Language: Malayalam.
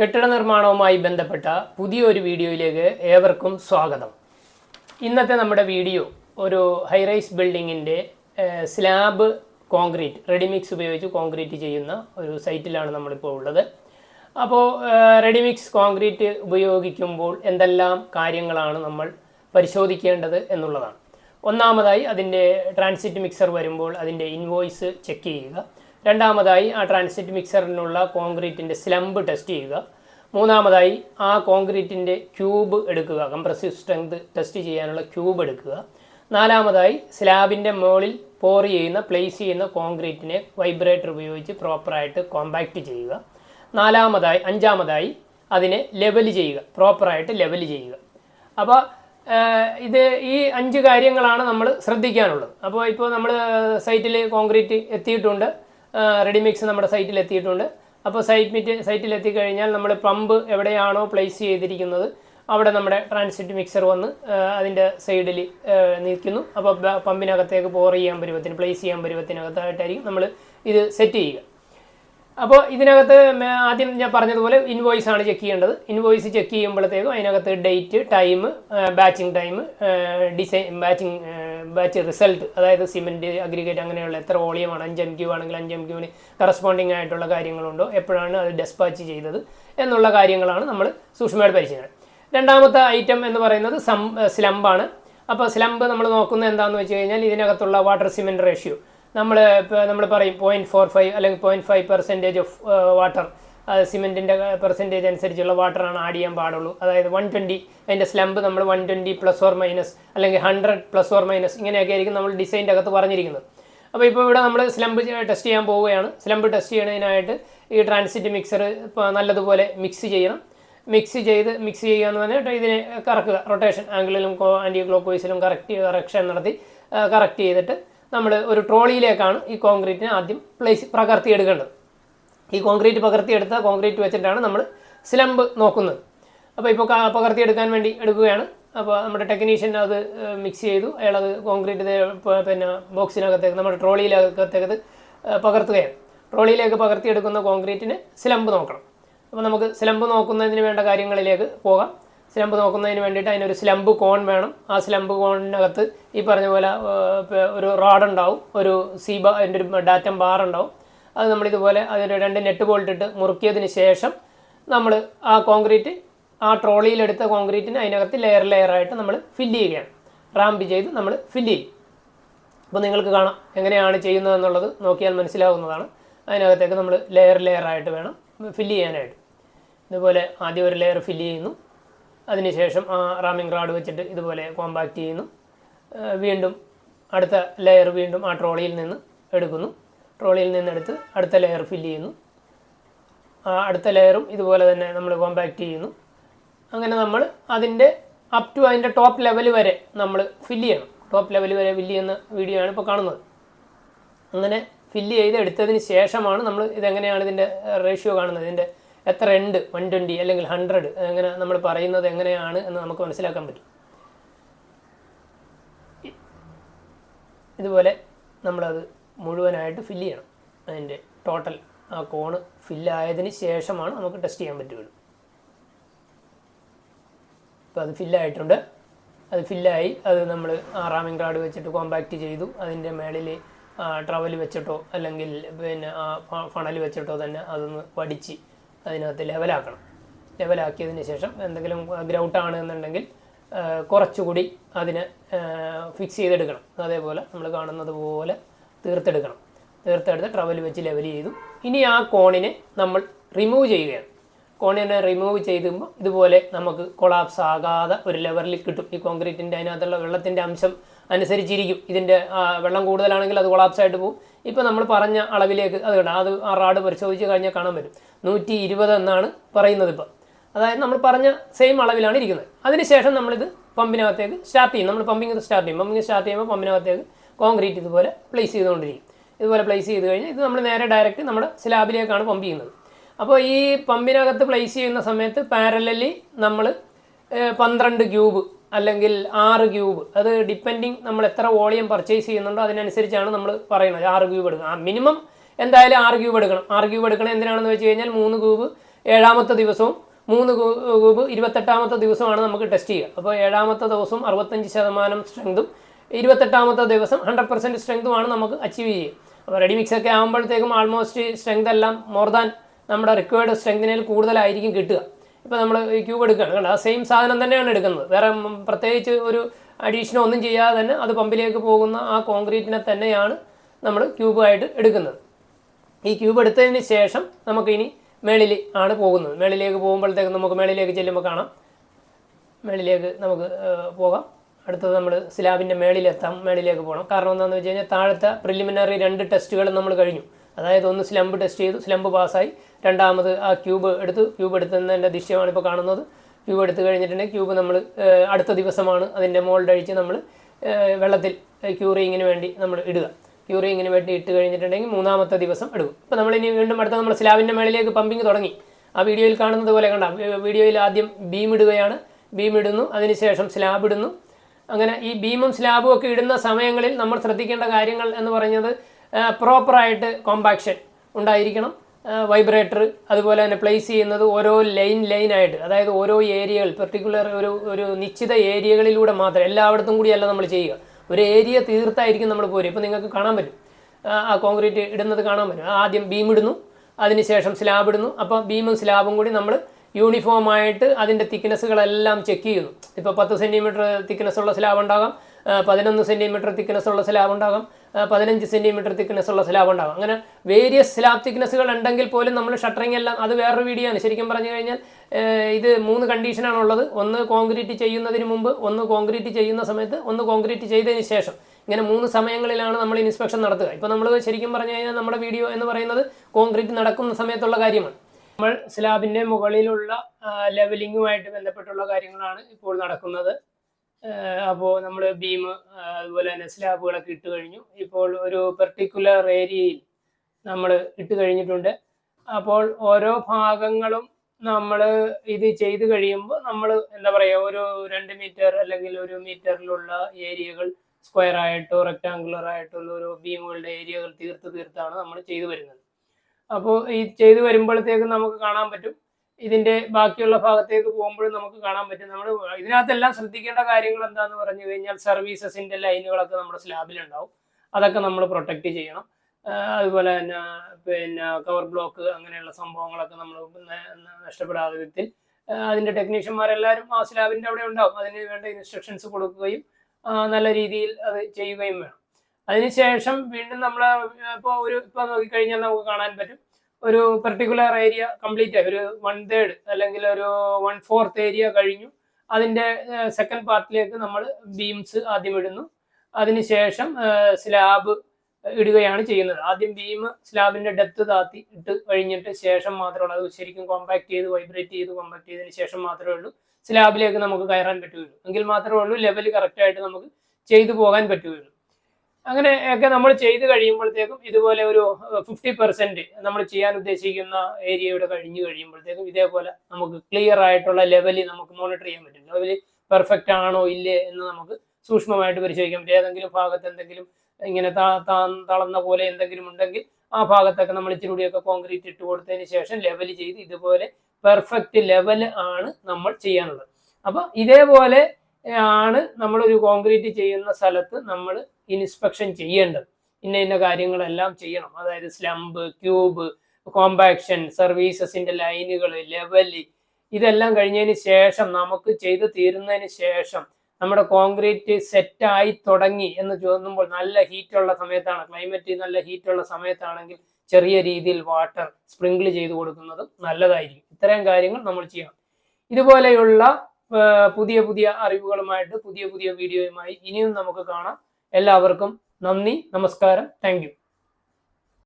കെട്ടിട നിർമ്മാണവുമായി ബന്ധപ്പെട്ട പുതിയൊരു വീഡിയോയിലേക്ക് ഏവർക്കും സ്വാഗതം. ഇന്നത്തെ നമ്മുടെ വീഡിയോ ഒരു ഹൈറൈസ് ബിൽഡിങ്ങിന്റെ സ്ലാബ് കോൺക്രീറ്റ് റെഡിമിക്സ് ഉപയോഗിച്ച് കോൺക്രീറ്റ് ചെയ്യുന്ന ഒരു സൈറ്റിലാണ് നമ്മളിപ്പോൾ ഉള്ളത്. അപ്പോൾ റെഡിമിക്സ് കോൺക്രീറ്റ് ഉപയോഗിക്കുമ്പോൾ എന്തെല്ലാം കാര്യങ്ങളാണ് നമ്മൾ പരിശോധിക്കേണ്ടത് എന്നുള്ളതാണ്. ഒന്നാമതായി അതിന്റെ ട്രാൻസിറ്റ് മിക്സർ വരുമ്പോൾ അതിന്റെ ഇൻവോയ്സ് ചെക്ക് ചെയ്യുക. രണ്ടാമതായി ആ ട്രാൻസിറ്റ് മിക്സറിനുള്ള കോൺക്രീറ്റിന്റെ സ്ലംബ് ടെസ്റ്റ് ചെയ്യുക. മൂന്നാമതായി ആ കോൺക്രീറ്റിന്റെ ക്യൂബ് എടുക്കുക. കംപ്രസീവ് സ്ട്രെങ്ത് ടെസ്റ്റ് ചെയ്യാനുള്ള ക്യൂബ് എടുക്കുക. നാലാമതായി സ്ലാബിന്റെ മുകളിൽ പോർ ചെയ്യുന്ന പ്ലേസ് ചെയ്യുന്ന കോൺക്രീറ്റിനെ വൈബ്രേറ്റർ ഉപയോഗിച്ച് പ്രോപ്പറായിട്ട് കോമ്പാക്റ്റ് ചെയ്യുക. നാലാമതായി അഞ്ചാമതായി അതിനെ ലെവൽ ചെയ്യുക. പ്രോപ്പറായിട്ട് ലെവൽ ചെയ്യുക. അപ്പോൾ ഇത് ഈ അഞ്ച് കാര്യങ്ങളാണ് നമ്മൾ ശ്രദ്ധിക്കാനുള്ളത്. അപ്പോൾ ഇപ്പോൾ നമ്മൾ സൈറ്റിൽ കോൺക്രീറ്റ് എത്തിയിട്ടുണ്ട്. റെഡിമിക്സ് നമ്മുടെ സൈറ്റിൽ എത്തിയിട്ടുണ്ട്. അപ്പോൾ സൈറ്റ് മിറ്റ് സൈറ്റിൽ എത്തിക്കഴിഞ്ഞാൽ നമ്മൾ പമ്പ് എവിടെയാണോ പ്ലേസ് ചെയ്തിരിക്കുന്നത് അവിടെ നമ്മുടെ ട്രാൻസിറ്റ് മിക്സർ വന്ന് അതിന്റെ സൈഡിൽ നിൽക്കുന്നു. അപ്പോൾ പമ്പിനകത്തേക്ക് പോർ ചെയ്യാൻ പരുവത്തിന് പ്ലേസ് ചെയ്യാൻ പരുവത്തിനകത്തായിട്ടായിരിക്കും നമ്മൾ ഇത് സെറ്റ് ചെയ്യുക. അപ്പോൾ ഇതിനകത്ത് ആദ്യം ഞാൻ പറഞ്ഞതുപോലെ ഇൻവോയ്സ് ആണ് ചെക്ക് ചെയ്യേണ്ടത്. ഇൻവോയ്സ് ചെക്ക് ചെയ്യുമ്പോഴത്തേക്കും അതിനകത്ത് date time batching time design batching batch result അതായത് സിമെന്റ് അഗ്രിഗേറ്റ് അങ്ങനെയുള്ള എത്ര വോളിയമാണ് അഞ്ച് എം ക്യൂ ആണെങ്കിൽ അഞ്ച് എം ക്യൂവിന് കറസ്പോണ്ടിങ് ആയിട്ടുള്ള കാര്യങ്ങളുണ്ടോ എപ്പോഴാണ് അത് ഡെസ്പാച്ച് ചെയ്തത് എന്നുള്ള കാര്യങ്ങളാണ് നമ്മൾ സൂക്ഷ്മമായിട്ട് പരിശീലനം രണ്ടാമത്തെ ഐറ്റം എന്ന് പറയുന്നത് സം സ്ലംബാണ് അപ്പോൾ സ്ലംബ് നമ്മൾ നോക്കുന്നത് എന്താണെന്ന് വെച്ച് കഴിഞ്ഞാൽ ഇതിനകത്തുള്ള വാട്ടർ സിമെന്റ് റേഷ്യോ നമ്മൾ നമ്മൾ പറയും പോയിന്റ് ഫോർ ഫൈവ് അല്ലെങ്കിൽ point five percentage of water സിമെന്റിന്റെ percentage അനുസരിച്ചുള്ള വാട്ടറാണ് ആഡ് ചെയ്യാൻ പാടുള്ളൂ. അതായത് വൺ ട്വന്റി അതിന്റെ സ്ലംബ് നമ്മൾ one twenty plus or minus അല്ലെങ്കിൽ ഹൺഡ്രഡ് പ്ലസ് ഓർ മൈനസ് ഇങ്ങനെയൊക്കെ ആയിരിക്കും നമ്മൾ ഡിസൈന്റെ അകത്ത് പറഞ്ഞിരിക്കുന്നത്. അപ്പോൾ ഇപ്പോൾ ഇവിടെ നമ്മൾ സ്ലംബ് ടെസ്റ്റ് ചെയ്യാൻ പോവുകയാണ്. സ്ലംബ് ടെസ്റ്റ് ചെയ്യുന്നതിനായിട്ട് ഈ ട്രാൻസിറ്റ് മിക്സർ നല്ലതുപോലെ മിക്സ് ചെയ്യണം. മിക്സ് ചെയ്ത് മിക്സ് ചെയ്യുക എന്ന് പറഞ്ഞിട്ട് ഇതിനെ കറക്കുക. റൊട്ടേഷൻ ആംഗിളിലും ആന്റി ക്ലോക്ക് വൈസിലും കറക്റ്റ് കറക്ഷൻ നടത്തി കറക്റ്റ് ചെയ്തിട്ട് നമ്മൾ ഒരു ട്രോളിയിലേക്കാണ് ഈ കോൺക്രീറ്റിനെ ആദ്യം പ്ലേസ് പകർത്തിയെടുക്കേണ്ടത്. ഈ കോൺക്രീറ്റ് പകർത്തിയെടുത്ത കോൺക്രീറ്റ് വെച്ചിട്ടാണ് നമ്മൾ സ്ലംബ് നോക്കുന്നത്. അപ്പോൾ ഇപ്പോൾ പകർത്തി പകർത്തിയെടുക്കാൻ വേണ്ടി എടുക്കുകയാണ്. അപ്പോൾ നമ്മുടെ ടെക്നീഷ്യൻ അത് മിക്സ് ചെയ്തു. അയാളത് കോൺക്രീറ്റ് പിന്നെ ബോക്സിനകത്തേക്ക് നമ്മുടെ ട്രോളിയിലകത്തേക്ക് പകർത്തുകയാണ്. ട്രോളിയിലേക്ക് പകർത്തിയെടുക്കുന്ന കോൺക്രീറ്റിന് സ്ലംബ് നോക്കണം. അപ്പോൾ നമുക്ക് സ്ലംബ് നോക്കുന്നതിന് വേണ്ട കാര്യങ്ങളിലേക്ക് പോകാം. സ്ലംബ് നോക്കുന്നതിന് വേണ്ടിയിട്ട് അതിനൊരു സ്ലംബ് കോൺ വേണം. ആ സ്ലംബ് കോണിനകത്ത് ഈ പറഞ്ഞ പോലെ ഒരു റോഡ് ഉണ്ടാവും. ഒരു സി ബാ അതിന്റെ ഒരു ഡാറ്റം ബാർ ഉണ്ടാവും. അത് നമ്മളിതുപോലെ അതിന്റെ രണ്ട് നെറ്റ് ബോൾട്ട് മുറുക്കിയതിന് ശേഷം നമ്മൾ ആ കോൺക്രീറ്റ് ആ ട്രോളിയിലെടുത്ത കോൺക്രീറ്റിന് അതിനകത്ത് ലെയർ ലെയറായിട്ട് നമ്മൾ ഫില്ല് ചെയ്യുകയാണ്. റാമ്പ് ചെയ്ത് നമ്മൾ ഫില്ല് ചെയ്യും. അപ്പോൾ നിങ്ങൾക്ക് കാണാം എങ്ങനെയാണ് ചെയ്യുന്നത് എന്നുള്ളത് നോക്കിയാൽ മനസ്സിലാവുന്നതാണ്. അതിനകത്തേക്ക് നമ്മൾ ലെയർ ലെയറായിട്ട് വേണം ഫില്ല് ചെയ്യാനായിട്ട്. ഇതുപോലെ ആദ്യം ഒരു ലെയർ ഫില്ല് ചെയ്യുന്നു. അതിനുശേഷം ആ റാമിംഗ് റാഡ് വെച്ചിട്ട് ഇതുപോലെ കോമ്പാക്റ്റ് ചെയ്യുന്നു. വീണ്ടും അടുത്ത ലെയർ വീണ്ടും ആ ട്രോളിയിൽ നിന്ന് എടുക്കുന്നു. ട്രോളിയിൽ നിന്നെടുത്ത് അടുത്ത ലെയർ ഫില്ല് ചെയ്യുന്നു. ആ അടുത്ത ലെയറും ഇതുപോലെ തന്നെ നമ്മൾ കോമ്പാക്റ്റ് ചെയ്യുന്നു. അങ്ങനെ നമ്മൾ അതിന്റെ അപ് ടു അതിന്റെ ടോപ്പ് ലെവൽ വരെ നമ്മൾ ഫില്ല് ചെയ്യണം. ടോപ്പ് ലെവൽ വരെ ഫില്ല് ചെയ്യുന്ന വീഡിയോ ആണ് ഇപ്പോൾ കാണുന്നത്. അങ്ങനെ ഫില്ല് ചെയ്ത് എടുത്തതിന് ശേഷമാണ് നമ്മൾ ഇതെങ്ങനെയാണ് ഇതിന്റെ റേഷ്യോ കാണുന്നത്? ഇതിന്റെ എത്ര ഉണ്ട്? വൺ ട്വന്റി അല്ലെങ്കിൽ ഹൺഡ്രഡ് എങ്ങനെ നമ്മൾ പറയുന്നത് എങ്ങനെയാണ് എന്ന് നമുക്ക് മനസ്സിലാക്കാൻ പറ്റും. ഇതുപോലെ നമ്മളത് മുഴുവനായിട്ട് ഫില്ല് ചെയ്യണം. അതിന്റെ ടോട്ടൽ ആ കോണ് ഫില്ലായതിന് ശേഷമാണ് നമുക്ക് ടെസ്റ്റ് ചെയ്യാൻ പറ്റുകയുള്ളൂ. അപ്പോൾ അത് ഫില്ലായിട്ടുണ്ട് അത് ഫില്ലായി അത് നമ്മൾ റാമിംഗ് റാഡ് വെച്ചിട്ട് കോമ്പാക്റ്റ് ചെയ്തു. അതിന്റെ മേളിൽ ട്രവൽ വെച്ചിട്ടോ അല്ലെങ്കിൽ പിന്നെ ഫണൽ വെച്ചിട്ടോ തന്നെ അതൊന്ന് വടിച്ച് അതിനകത്ത് ലെവലാക്കണം. ലെവലാക്കിയതിന് ശേഷം എന്തെങ്കിലും ഗ്രൗട്ട് ആണ് എന്നുണ്ടെങ്കിൽ കുറച്ചുകൂടി അതിനെ ഫിക്സ് ചെയ്തെടുക്കണം. അതേപോലെ നമ്മൾ കാണുന്നത് പോലെ തീർത്തെടുക്കണം. തീർത്തെടുത്ത് ട്രവൽ വെച്ച് ലെവൽ ചെയ്തു. ഇനി ആ കോണിനെ നമ്മൾ റിമൂവ് ചെയ്യുകയാണ്. കോണിനെ റിമൂവ് ചെയ്യുമ്പോൾ ഇതുപോലെ നമുക്ക് കൊളാപ്സ് ആകാതെ ഒരു ലെവലിൽ കിട്ടും. ഈ കോൺക്രീറ്റിന്റെ അതിനകത്തുള്ള വെള്ളത്തിന്റെ അംശം അനുസരിച്ചിരിക്കും. ഇതിന്റെ വെള്ളം കൂടുതലാണെങ്കിൽ അത് കൊളാപ്സ് ആയിട്ട് പോകും ഇപ്പോൾ നമ്മൾ പറഞ്ഞ അളവിലേക്ക് അത് കേട്ടോ അത് ആ റാഡ് പരിശോധിച്ച് കഴിഞ്ഞാൽ കാണാൻ പറ്റും. നൂറ്റി ഇരുപത് എന്നാണ് പറയുന്നത് ഇപ്പോൾ അതായത് നമ്മൾ പറഞ്ഞ സെയിം അളവിലാണ് ഇരിക്കുന്നത്. അതിനുശേഷം നമ്മളിത് പമ്പിനകത്തേക്ക് സ്റ്റാർട്ട് ചെയ്യും. നമ്മൾ പമ്പിങ് സ്റ്റാർട്ട് ചെയ്യും. പമ്പിങ് സ്റ്റാർട്ട് ചെയ്യുമ്പോൾ പമ്പിനകത്തേക്ക് കോൺക്രീറ്റ് ഇതുപോലെ പ്ലേസ് ചെയ്തുകൊണ്ടിരിക്കും. ഇതുപോലെ പ്ലേസ് ചെയ്ത് കഴിഞ്ഞാൽ ഇത് നമ്മൾ നേരെ ഡയറക്റ്റ് നമ്മുടെ സ്ലാബിലേക്കാണ് പമ്പ് ചെയ്യുന്നത്. അപ്പോൾ ഈ പമ്പിനകത്ത് പ്ലേസ് ചെയ്യുന്ന സമയത്ത് പാരലലി നമ്മൾ പന്ത്രണ്ട് ക്യൂബ് അല്ലെങ്കിൽ ആറ് ക്യൂബ് അത് ഡിപ്പെൻഡിങ് നമ്മൾ എത്ര വോളിയം പർച്ചേസ് ചെയ്യുന്നുണ്ടോ അതിനനുസരിച്ചാണ് നമ്മൾ പറയുന്നത്. ആറ് ക്യൂബ് എടുക്കുക. മിനിമം എന്തായാലും ആറ് ക്യൂബ് എടുക്കണം. ആറ് ക്യൂബ് എടുക്കണം എന്തിനാണെന്ന് വെച്ച് കഴിഞ്ഞാൽ മൂന്ന് ക്യൂബ് ഏഴാമത്തെ ദിവസവും മൂന്ന് ക്യൂബ് ഇരുപത്തെട്ടാമത്തെ ദിവസമാണ് നമുക്ക് ടെസ്റ്റ് ചെയ്യുക. അപ്പോൾ ഏഴാമത്തെ ദിവസം അറുപത്തഞ്ച് ശതമാനം സ്ട്രെങ്തും ഇരുപത്തെട്ടാമത്തെ ദിവസം ഹൺഡ്രഡ് പെർസെന്റ് സ്ട്രെങ്തുമാണ് നമുക്ക് അച്ചീവ് ചെയ്യുക. അപ്പോൾ റെഡി മിക്സ് ഒക്കെ ആകുമ്പോഴത്തേക്കും ആൾമോസ്റ്റ് സ്ട്രെങ്ത് എല്ലാം മോർ ദാൻ നമ്മുടെ റിക്വയർഡ് സ്ട്രെങ്തിനേൽ കൂടുതലായിരിക്കും കിട്ടുക. ഇപ്പോൾ നമ്മൾ ഈ ക്യൂബ് എടുക്കുകയാണ്. കണ്ടോ? ആ സെയിം സാധനം തന്നെയാണ് എടുക്കുന്നത്. വേറെ പ്രത്യേകിച്ച് ഒരു അഡീഷനോ ഒന്നും ചെയ്യാതെ തന്നെ അത് പമ്പിലേക്ക് പോകുന്ന ആ കോൺക്രീറ്റിനെ തന്നെയാണ് നമ്മൾ ക്യൂബായിട്ട് എടുക്കുന്നത്. ഈ ക്യൂബ് എടുത്തതിന് ശേഷം നമുക്ക് ഇനി മേളിൽ ആണ് പോകുന്നത്. മേളിലേക്ക് പോകുമ്പോഴത്തേക്ക് നമുക്ക് മേളിലേക്ക് ചെല്ലുമ്പോൾ കാണാം. മേളിലേക്ക് നമുക്ക് പോകാം. അടുത്തത് നമ്മൾ സ്ലാബിന്റെ മേളിലെത്താം. മേളിലേക്ക് പോകണം കാരണം എന്താണെന്ന് വെച്ച് കഴിഞ്ഞാൽ താഴത്തെ പ്രിലിമിനറി രണ്ട് ടെസ്റ്റുകളും നമ്മൾ കഴിഞ്ഞു. അതായത് ഒന്ന് സ്ലംബ് ടെസ്റ്റ് ചെയ്തു സ്ലംബ് പാസ്സായി രണ്ടാമത് ആ ക്യൂബ് എടുത്ത്. ക്യൂബ് എടുത്തതിന്റെ ദൃശ്യമാണ് ഇപ്പോൾ കാണുന്നത്. ക്യൂബ് എടുത്തു കഴിഞ്ഞിട്ടുണ്ടെങ്കിൽ ക്യൂബ് നമ്മൾ അടുത്ത ദിവസമാണ് അതിന്റെ മോൾഡ് അഴിച്ച് നമ്മൾ വെള്ളത്തിൽ ക്യൂറിങ്ങിന് വേണ്ടി നമ്മൾ ഇടുക. ക്യൂറിങ്ങിന് വേണ്ടി ഇട്ട് കഴിഞ്ഞിട്ടുണ്ടെങ്കിൽ മൂന്നാമത്തെ ദിവസം എടുക്കും. ഇപ്പോൾ ഇനി വീണ്ടും അടുത്ത നമ്മൾ സ്ലാബിന്റെ മേളിലേക്ക് പമ്പിങ് തുടങ്ങി. ആ വീഡിയോയിൽ കാണുന്നത് പോലെ കണ്ട വീഡിയോയിൽ ആദ്യം ബീം ഇടുകയാണ്. ബീം ഇടുന്നു. അതിനുശേഷം സ്ലാബ് ഇടുന്നു. അങ്ങനെ ഈ ബീമും സ്ലാബും ഒക്കെ ഇടുന്ന സമയങ്ങളിൽ നമ്മൾ ശ്രദ്ധിക്കേണ്ട കാര്യങ്ങൾ എന്ന് പറഞ്ഞത് പ്രോപ്പറായിട്ട് കോമ്പാക്ഷൻ ഉണ്ടായിരിക്കണം. വൈബ്രേറ്റർ അതുപോലെ തന്നെ പ്ലേസ് ചെയ്യുന്നത് ഓരോ ലൈൻ ലൈനായിട്ട് അതായത് ഓരോ ഏരിയകൾ പെർട്ടിക്കുലർ ഒരു ഒരു നിശ്ചിത ഏരിയകളിലൂടെ മാത്രം എല്ലായിടത്തും കൂടിയല്ല നമ്മൾ ചെയ്യുക. ഒരു ഏരിയ തീർത്തായിരിക്കും നമ്മൾ പോരുക. ഇപ്പോൾ നിങ്ങൾക്ക് കാണാൻ പറ്റും. ആ, കോൺക്രീറ്റ് ഇടുന്നത് കാണാൻ പറ്റും. ആദ്യം ബീം ഇടുന്നു അതിനുശേഷം സ്ലാബ് ഇടുന്നു. അപ്പോൾ ബീമും സ്ലാബും കൂടി നമ്മൾ യൂണിഫോം ആയിട്ട് അതിന്റെ തിക്നെസ്സുകളെല്ലാം ചെക്ക് ചെയ്യുന്നു. ഇപ്പോൾ പത്ത് സെന്റിമീറ്റർ തിക്നെസ് ഉള്ള സ്ലാബ് ഉണ്ടാകാം. പതിനൊന്ന് സെന്റിമീറ്റർ തിക്നെസ് ഉള്ള സ്ലാബ് ഉണ്ടാകാം. പതിനഞ്ച് സെന്റിമീറ്റർ തിക്നെസ് ഉള്ള സ്ലാബ് ഉണ്ടാകും അങ്ങനെ വേരിയസ് സ്ലാബ് തിക്നെസ്സുകൾ ഉണ്ടെങ്കിൽ പോലും നമ്മൾ ഷട്ടറിങ് എല്ലാം അത് വേറൊരു വീഡിയോ ആണ്. ശരിക്കും പറഞ്ഞു കഴിഞ്ഞാൽ ഇത് മൂന്ന് കണ്ടീഷനാണ് ഉള്ളത്. ഒന്ന് കോൺക്രീറ്റ് ചെയ്യുന്നതിന് മുമ്പ് ഒന്ന് കോൺക്രീറ്റ് ചെയ്യുന്ന സമയത്ത് ഒന്ന് കോൺക്രീറ്റ് ചെയ്തതിന് ശേഷം. ഇങ്ങനെ മൂന്ന് സമയങ്ങളിലാണ് നമ്മൾ ഇൻസ്പെക്ഷൻ നടത്തുക. ഇപ്പോൾ നമ്മൾ ശരിക്കും പറഞ്ഞു കഴിഞ്ഞാൽ നമ്മുടെ വീഡിയോ എന്ന് പറയുന്നത് കോൺക്രീറ്റ് നടക്കുന്ന സമയത്തുള്ള കാര്യമാണ്. നമ്മൾ സ്ലാബിന്റെ മുകളിലുള്ള ലെവലിങ്ങുമായിട്ട് ബന്ധപ്പെട്ടുള്ള കാര്യങ്ങളാണ് ഇപ്പോൾ നടക്കുന്നത്. അപ്പോൾ നമ്മൾ ബീം അതുപോലെ തന്നെ സ്ലാബുകളൊക്കെ ഇട്ട് കഴിഞ്ഞു. ഇപ്പോൾ ഒരു പെർട്ടിക്കുലർ ഏരിയയിൽ നമ്മൾ ഇട്ട് കഴിഞ്ഞിട്ടുണ്ട്. അപ്പോൾ ഓരോ ഭാഗങ്ങളും നമ്മൾ ഇത് ചെയ്ത് കഴിയുമ്പോൾ നമ്മൾ എന്താ പറയുക ഒരു രണ്ട് മീറ്റർ അല്ലെങ്കിൽ ഒരു മീറ്ററിലുള്ള ഏരിയകൾ സ്ക്വയർ ആയിട്ടോ റെക്ടാങ്കുലർ ആയിട്ടുള്ള ഒരു ബീമുകളുടെ ഏരിയകൾ തീർത്ത് തീർത്താണ് നമ്മൾ ചെയ്തു വരുന്നത്. അപ്പോൾ ഈ ചെയ്തു വരുമ്പോഴത്തേക്കും നമുക്ക് കാണാൻ പറ്റും ഇതിന്റെ ബാക്കിയുള്ള ഭാഗത്തേക്ക് പോകുമ്പോഴും നമുക്ക് കാണാൻ പറ്റും. നമ്മൾ ഇതിനകത്തെല്ലാം ശ്രദ്ധിക്കേണ്ട കാര്യങ്ങൾ എന്താന്ന് പറഞ്ഞു കഴിഞ്ഞാൽ സർവീസസിന്റെ ലൈനുകളൊക്കെ നമ്മുടെ സ്ലാബിലുണ്ടാവും. അതൊക്കെ നമ്മൾ പ്രൊട്ടക്റ്റ് ചെയ്യണം. അതുപോലെ തന്നെ പിന്നെ കവർ ബ്ലോക്ക് അങ്ങനെയുള്ള സംഭവങ്ങളൊക്കെ നമ്മൾ നഷ്ടപ്പെടാതെ വിധത്തിൽ. അതിന്റെ ടെക്നീഷ്യന്മാരെല്ലാവരും ആ സ്ലാബിന്റെ അവിടെ ഉണ്ടാവും. അതിന് വേണ്ട ഇൻസ്ട്രക്ഷൻസ് കൊടുക്കുകയും നല്ല രീതിയിൽ അത് ചെയ്യുകയും വേണം. അതിനുശേഷം വീണ്ടും നമ്മൾ ഇപ്പോൾ ഒരു ഇപ്പോൾ നോക്കിക്കഴിഞ്ഞാൽ നമുക്ക് കാണാൻ പറ്റും. ഒരു പെർട്ടിക്കുലർ ഏരിയ കംപ്ലീറ്റ് ആയി. ഒരു വൺ തേർഡ് അല്ലെങ്കിൽ ഒരു വൺ ഫോർത്ത് ഏരിയ കഴിഞ്ഞു. അതിന്റെ സെക്കൻഡ് പാർട്ടിലേക്ക് നമ്മൾ ബീംസ് ആദ്യം ഇടുന്നു. അതിനുശേഷം സ്ലാബ് ഇടുകയാണ് ചെയ്യുന്നത്. ആദ്യം ബീം സ്ലാബിന്റെ ഡെപ്ത് താത്തി ഇട്ട് കഴിഞ്ഞിട്ട് ശേഷം മാത്രമേ അത് ശരിക്കും കോമ്പാക്ട് ചെയ്ത് വൈബ്രേറ്റ് ചെയ്ത് കോമ്പാക്ട് ചെയ്തതിന് ശേഷം മാത്രമേ ഉള്ളൂ. സ്ലാബിലേക്ക് നമുക്ക് കയറാൻ പറ്റുകയുള്ളൂ. എങ്കിൽ മാത്രമേ ഉള്ളൂ ലെവൽ കറക്റ്റായിട്ട് നമുക്ക് ചെയ്തു പോകാൻ പറ്റുകയുള്ളൂ. അങ്ങനെ ഒക്കെ നമ്മൾ ചെയ്ത് കഴിയുമ്പോഴത്തേക്കും ഇതുപോലെ ഒരു ഫിഫ്റ്റി പെർസെന്റ് നമ്മൾ ചെയ്യാൻ ഉദ്ദേശിക്കുന്ന ഏരിയയുടെ കഴിഞ്ഞ് കഴിയുമ്പോഴത്തേക്കും ഇതേപോലെ നമുക്ക് ക്ലിയർ ആയിട്ടുള്ള ലെവലിൽ നമുക്ക് മോണിറ്റർ ചെയ്യാൻ പറ്റും. ലെവൽ പെർഫെക്റ്റ് ആണോ ഇല്ലേ എന്ന് നമുക്ക് സൂക്ഷ്മമായിട്ട് പരിശോധിക്കാൻ പറ്റും. ഏതെങ്കിലും ഭാഗത്ത് എന്തെങ്കിലും ഇങ്ങനെ തളർന്ന പോലെ എന്തെങ്കിലും ഉണ്ടെങ്കിൽ ആ ഭാഗത്തൊക്കെ നമ്മൾ ഇച്ചിരി കോൺക്രീറ്റ് ഇട്ട് കൊടുത്തതിന് ശേഷം ലെവൽ ചെയ്ത് ഇതുപോലെ പെർഫെക്റ്റ് ലെവൽ ആണ് നമ്മൾ ചെയ്യാനുള്ളത്. അപ്പൊ ഇതേപോലെ ആണ് നമ്മളൊരു കോൺക്രീറ്റ് ചെയ്യുന്ന സ്ഥലത്ത് നമ്മൾ ഇൻസ്പെക്ഷൻ ചെയ്യേണ്ടത്. ഇന്ന ഇന്ന കാര്യങ്ങളെല്ലാം ചെയ്യണം. അതായത് സ്ലംബ് ക്യൂബ് കോമ്പാക്ഷൻ സർവീസസിന്റെ ലൈനുകൾ ലെവൽ ഇതെല്ലാം കഴിഞ്ഞതിന് ശേഷം നമുക്ക് ചെയ്തു തീരുന്നതിന് ശേഷം നമ്മുടെ കോൺക്രീറ്റ് സെറ്റായി തുടങ്ങി എന്ന് തോന്നുമ്പോൾ നല്ല ഹീറ്റുള്ള സമയത്താണ് ക്ലൈമറ്റ് നല്ല ഹീറ്റുള്ള സമയത്താണെങ്കിൽ ചെറിയ രീതിയിൽ വാട്ടർ സ്പ്രിങ്കിൾ ചെയ്തു കൊടുക്കുന്നതും നല്ലതായിരിക്കും. ഇത്തരം കാര്യങ്ങൾ നമ്മൾ ചെയ്യണം. ഇതുപോലെയുള്ള പുതിയ പുതിയ അറിവുകളുമായിട്ട് പുതിയ പുതിയ വീഡിയോയുമായി ഇനിയും നമുക്ക് കാണാം. എല്ലാവർക്കും നന്ദി നമസ്കാരം. താങ്ക്